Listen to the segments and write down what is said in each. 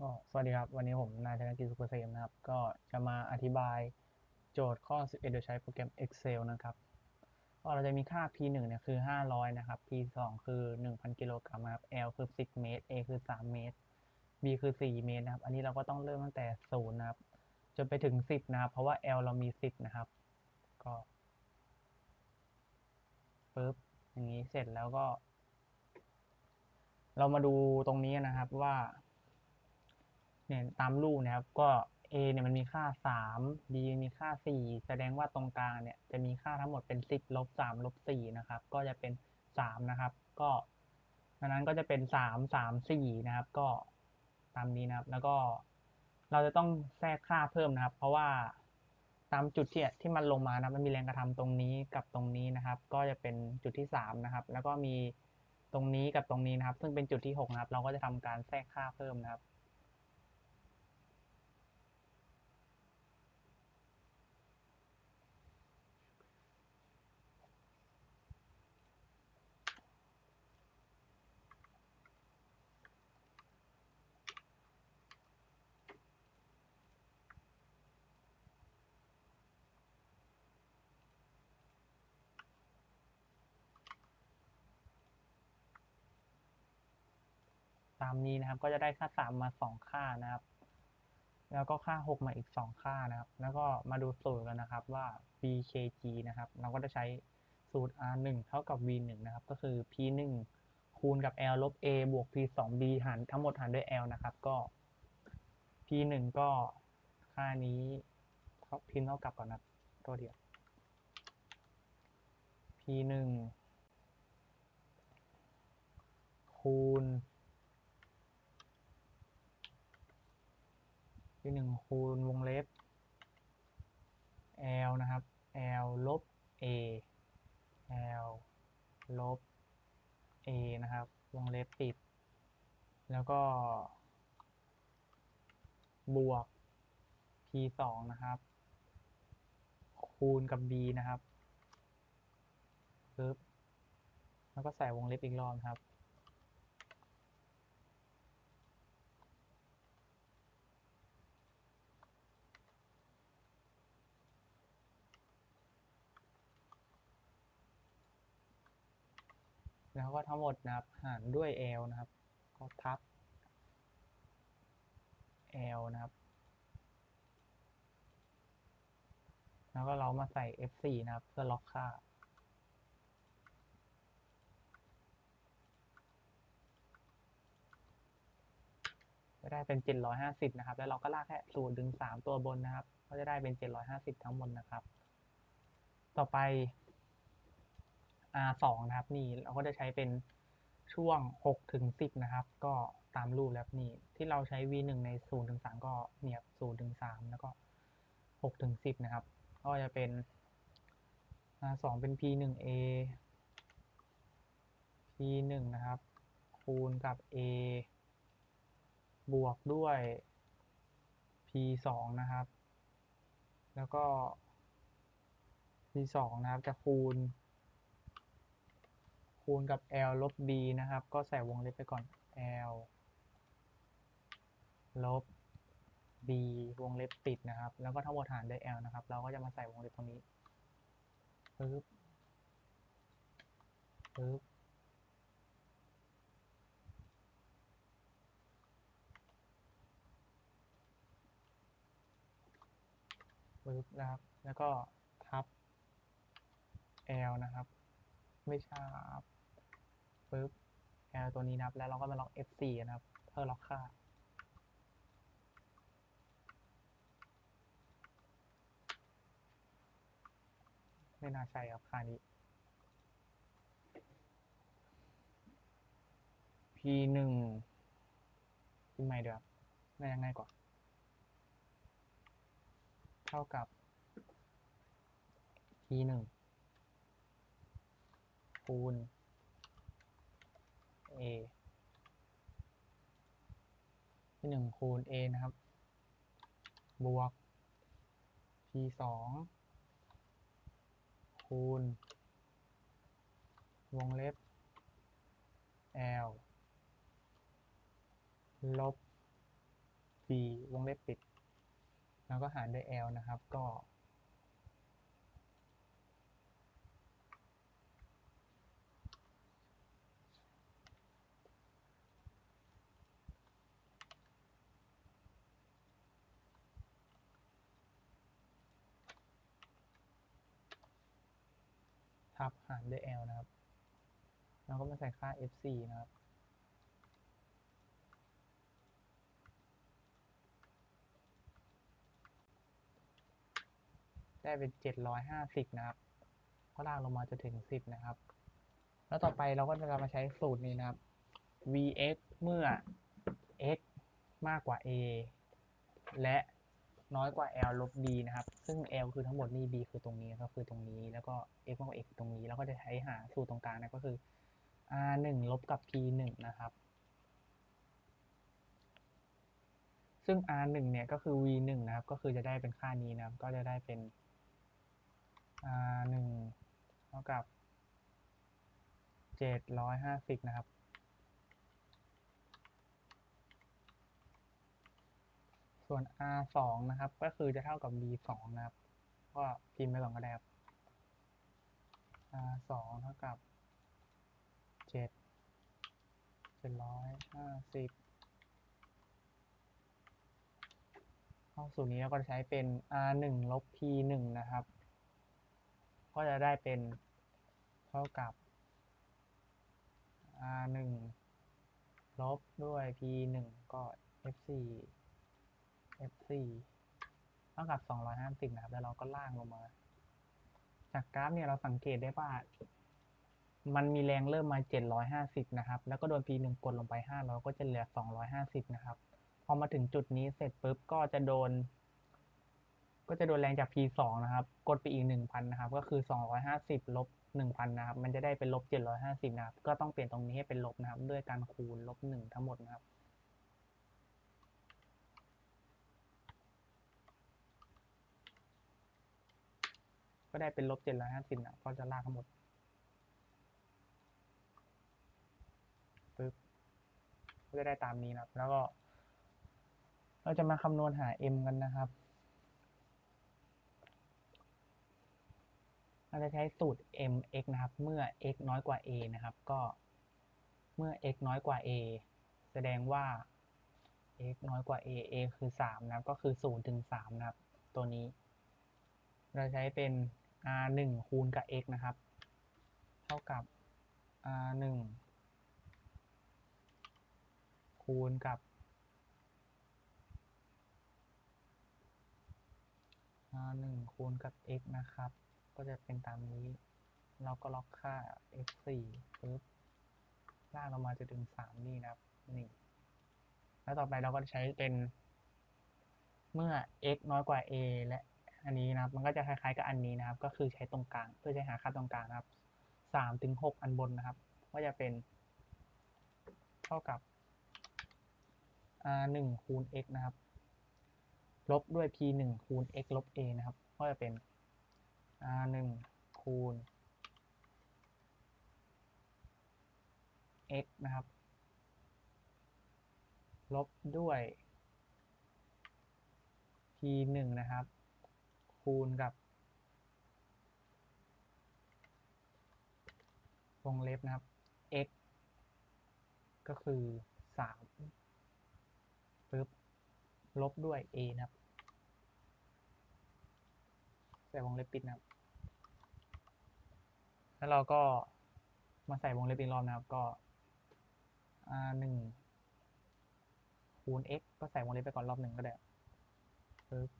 ก็สวัสดีครับ วันนี้ผมนายธนกิจสุขเกษมนะครับ ก็จะมาอธิบายโจทย์ข้อ 11 โดยใช้โปรแกรม Excel นะครับก็เราจะมีค่า P 1 เนี่ยคือ 500 นะครับ P 2 คือ 1,000 กิโลกรัมนะครับ L คือ10เมตร A คือ 3 เมตร B คือ 4 เมตรนะครับ อันนี้เราก็ต้องเริ่มตั้งแต่ 0 นะครับ จนไปถึง 10 นะครับ เพราะว่า L เรามี 10 นะครับ ก็ปึ๊บอย่างนี้เสร็จแล้วก็ เรามาดูตรงนี้นะครับว่า เนี่ยตามรูปนะครับก็ A เนี่ยมันมีค่า 3 B มีค่า 4 แสดงว่าตรงกลางเนี่ยจะมีค่าทั้งหมดเป็น 10ลบ3ลบ4นะครับ ก็จะเป็น 3 นะครับ ก็ดังนั้นก็จะเป็น 3 3 4 นะครับ ก็ตามนี้นะครับ แล้วก็เราจะต้องแทรกค่าเพิ่มนะครับ เพราะว่าตามจุดที่ที่มันลงมานะมันมีแรงกระทำตรงนี้กับตรงนี้นะครับ ก็จะเป็นจุดที่ 3 นะครับ แล้วก็มีตรงนี้กับตรงนี้นะครับ ซึ่งเป็นจุดที่ 6 นะครับ เราก็จะทำการแทรกค่าเพิ่มนะครับามนี้นะครับ ก็จะได้ค่าสามมาสองค่านะครับ แล้วก็ค่าหกมาอีกสองค่านะครับ แล้วก็มาดูสูตรกันนะครับว่า bkg นะครับ เราก็จะใช้สูตร r 1เท่ากับ v 1นะครับ ก็คือ p 1คูณกับ l ลบ a บวก p 2 b หารทั้งหมดหารด้วย l นะครับ ก็ p 1ก็ค่านี้เขาพิมพ์เท่ากับก่อนนะตัวเดียว p 1คูณ p 1คูณวงเล็บ l นะครับ l ลบ a l ลบ a นะครับ วงเล็บปิด แล้วก็ บวก p 2นะครับ คูณกับ b นะครับปึ๊บแล้วก็ใส่วงเล็บอีกรอบครับ แล้วก็ทั้งหมดนะครับหารด้วย l นะครับ ก็ทับ l นะครับ แล้วก็เรามาใส่ f4 นะครับ เพื่อล็อกค่าจะได้เป็น 750 นะครับ แล้วเราก็ลากแค่ศูนย์ถึง3ตัวบนนะครับ ก็จะได้เป็น 750 ทั้งหมดนะครับ ต่อไป R2 นะครับนี่เราก็จะใช้เป็นช่วง6ถึง10นะครับ ก็ตามรูปแล้วนี่ที่เราใช้ V1 ใน0ถึง3ก็เนี่ย0ถึง3แล้วก็6ถึง10นะครับ ก็จะเป็น R2 เป็น P1A P1 นะครับ คูณกับ A บวกด้วย P2 นะครับ แล้วก็ P2 นะครับจะคูณ คูณกับ L ลบ B นะครับ ก็ใส่วงเล็บไปก่อน L ลบ B วงเล็บปิดนะครับ แล้วก็ทั้งหมดหารด้วย L นะครับ เราก็จะมาใส่วงเล็บตรงนี้ปึ๊บปึ๊บปึ๊บนะครับ แล้วก็ทับ L นะครับ ไม่ใช่ครับ ปึ๊บ L ตัวนี้นะครับ แล้วเราก็มาล็อก F4 นะครับ เพื่อล็อกค่า ไม่น่าใช่ครับค่านี้ P หนึ่งพิมพ์ใหม่เดี๋ยวน่าจะง่ายกว่า เท่ากับ P หนึ่งคูณ A P หนึ่งคูณ A นะครับ บวก P สองคูณ วงเล็บ L ลบ b วงเล็บปิด แล้วก็หารด้วย l นะครับ ก็ ทับหารด้วย l นะครับ แล้วก็มาใส่ค่า f 4 นะครับ ได้เป็นเจ็ดร้อยห้าสิบนะครับ ก็ลากลงมาจะถึงสิบนะครับ แล้วต่อไปเราก็จะมาใช้สูตรนี้นะครับ vx เมื่อ x มากกว่า a และ น้อยกว่า l ลบ b นะครับ ซึ่ง l คือทั้งหมดนี่ b คือตรงนี้ก็คือตรงนี้ แล้วก็ x มากกว่า x ตรงนี้ แล้วก็จะใช้หาสูตรตรงกลางนะก็คือ r 1ลบกับ p 1นะครับ ซึ่ง r 1เนี่ยก็คือ v 1นะครับ ก็คือจะได้เป็นค่านี้นะครับ ก็จะได้เป็น r 1เท่ากับ 750 นะครับ ส่วน r 2นะครับ ก็คือจะเท่ากับ b 2นะครับ ก็พิมพ์ไปก่อนก็ได้ครับ r 2เท่ากับ7 750เข้าสูตรนี้เราก็จะใช้เป็น r 1ลบ p 1นะครับ ก็จะได้เป็นเท่ากับ r 1ลบด้วย p 1ก็ f 4 f 4 เท่ากับ 250 นะครับ แล้วเราก็ล่างลงมา จากกราฟเนี่ยเราสังเกตได้ว่า มันมีแรงเริ่มมา 750 นะครับ แล้วก็โดน p 1 กดลงไป500ก็จะเหลือ 250 นะครับ พอมาถึงจุดนี้เสร็จปุ๊บก็จะโดน ก็จะโดนแรงจาก p 2 นะครับ กดไปอีก 1,000 นะครับ ก็คือ 250 ลบ 1,000 นะครับ มันจะได้เป็นลบ 750 นะครับ ก็ต้องเปลี่ยนตรงนี้ให้เป็นลบนะครับ ด้วยการคูณลบ 1 ทั้งหมดนะครับ ก็ได้เป็นลบ750นะก็จะลากทั้งหมดปึ๊บก็จะได้ตามนี้นะครับ แล้วก็ เราจะมาคำนวณหา m กันนะครับเราจะใช้สูตร mx นะครับ เมื่อ x น้อยกว่า a นะครับ ก็เมื่อ x น้อยกว่า a แสดงว่า x น้อยกว่า a a คือ 3 นะครับ ก็คือ0ถึง3นะครับ ตัวนี้ เราใช้เป็น r 1คูณกับ x นะครับ เท่ากับ r 1คูณกับ r 1คูณกับ x นะครับ ก็จะเป็นตามนี้ เราก็ล็อกค่า f 4ปึ๊บลากลงมาจะถึง3นี่นะครับนี่แล้วต่อไปเราก็ใช้เป็นเมื่อ x น้อยกว่า a และ อันนี้นะครับ มันก็จะคล้ายๆกับอันนี้นะครับ ก็คือใช้ตรงกลาง เพื่อจะหาค่าตรงกลางนะครับ3ถึง6อันบนนะครับ ก็จะเป็น เท่ากับ r 1คูณ x นะครับ ลบด้วย p 1คูณ x ลบ a นะครับ ก็จะเป็น r 1คูณ x นะครับ ลบด้วย p 1นะครับ คูณกับ วงเล็บนะครับ x ก็คือ3ปึ๊บลบด้วย a นะครับ ใส่วงเล็บปิดนะครับ แล้วเราก็มาใส่วงเล็บอีกรอบนะครับ ก็ r 1คูณ x ก็ใส่วงเล็บไปก่อนรอบหนึ่งก็ได้ปึ๊บ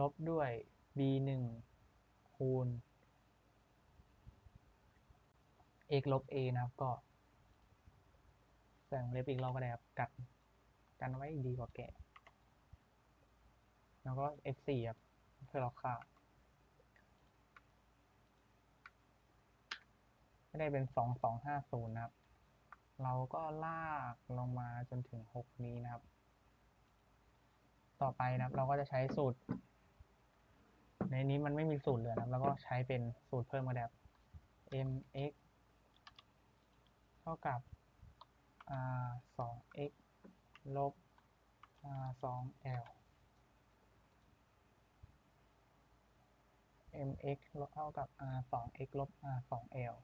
ลบด้วย b 1คูณ x ลบ a นะครับ ก็ใส่วงเล็บอีกรอบก็ได้ครับ กัดกันไว้ดีกว่าแกะ แล้วก็ f 4ครับ เพื่อล็อกค่าไม่ได้เป็นสองสองห้าศูนย์นะครับ เราก็ลากลงมาจนถึงหกนี้นะครับ ต่อไปนะครับ เราก็จะใช้สูตร ในนี้มันไม่มีสูตรเหลือนะครับแล้วก็ใช้เป็นสูตรเพิ่มมาแบบ mx เท่ากับ r สอง x ลบ r สอง l mx ลบเท่ากับ r สอง x ลบ r สอง l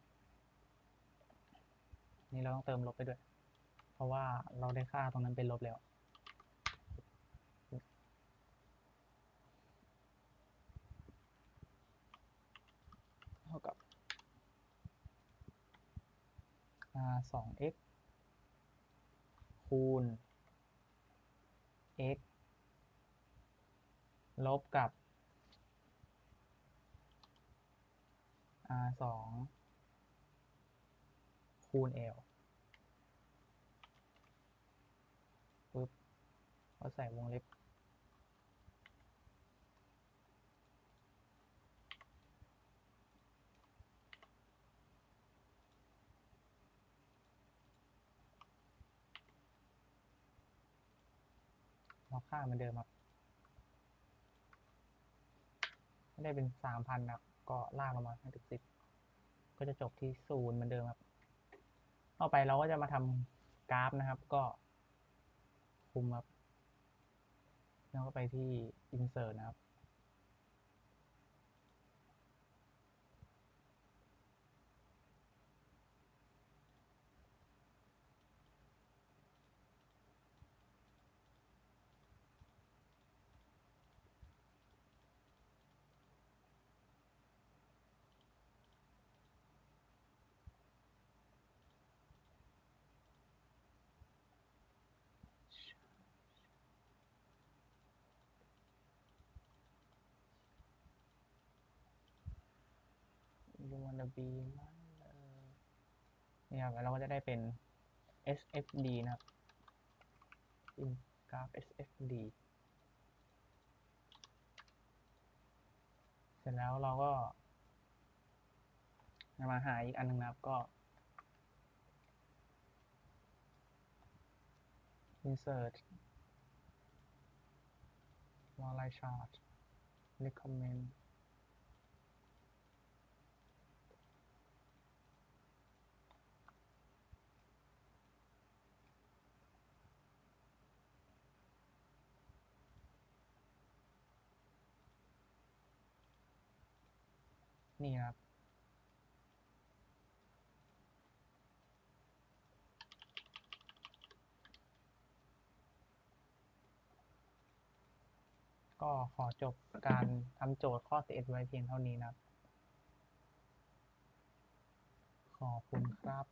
นี่เราต้องเติมลบไปด้วย เพราะว่าเราได้ค่าตรงนั้นเป็นลบแล้ว เท่ากับ r สอง x คูณ x ลบกับ r สองคูณ l ปึ๊บก็ใส่วงเล็บ เราค่าเหมือนเดิมครับไม่ได้เป็นสามพันครับ ก็ลากลงมาให้ถึงสิบก็จะจบที่ศูนย์เหมือนเดิมครับต่อไปเราก็จะมาทำกราฟนะครับ ก็คุมครับแล้วก็ไปที่ insert นะครับ you wanna be my love นี่ครับแล้วเราก็จะได้เป็น SFD นะครับ in กราฟ SFD เสร็จแล้วเราก็มาหาอีกอันหนึงนะครับก็ insert line chart recommend นี่ครับ ก็ขอจบการทำโจทย์ข้อ 11 ไว้เพียงเท่านี้นะครับ ขอบคุณครับ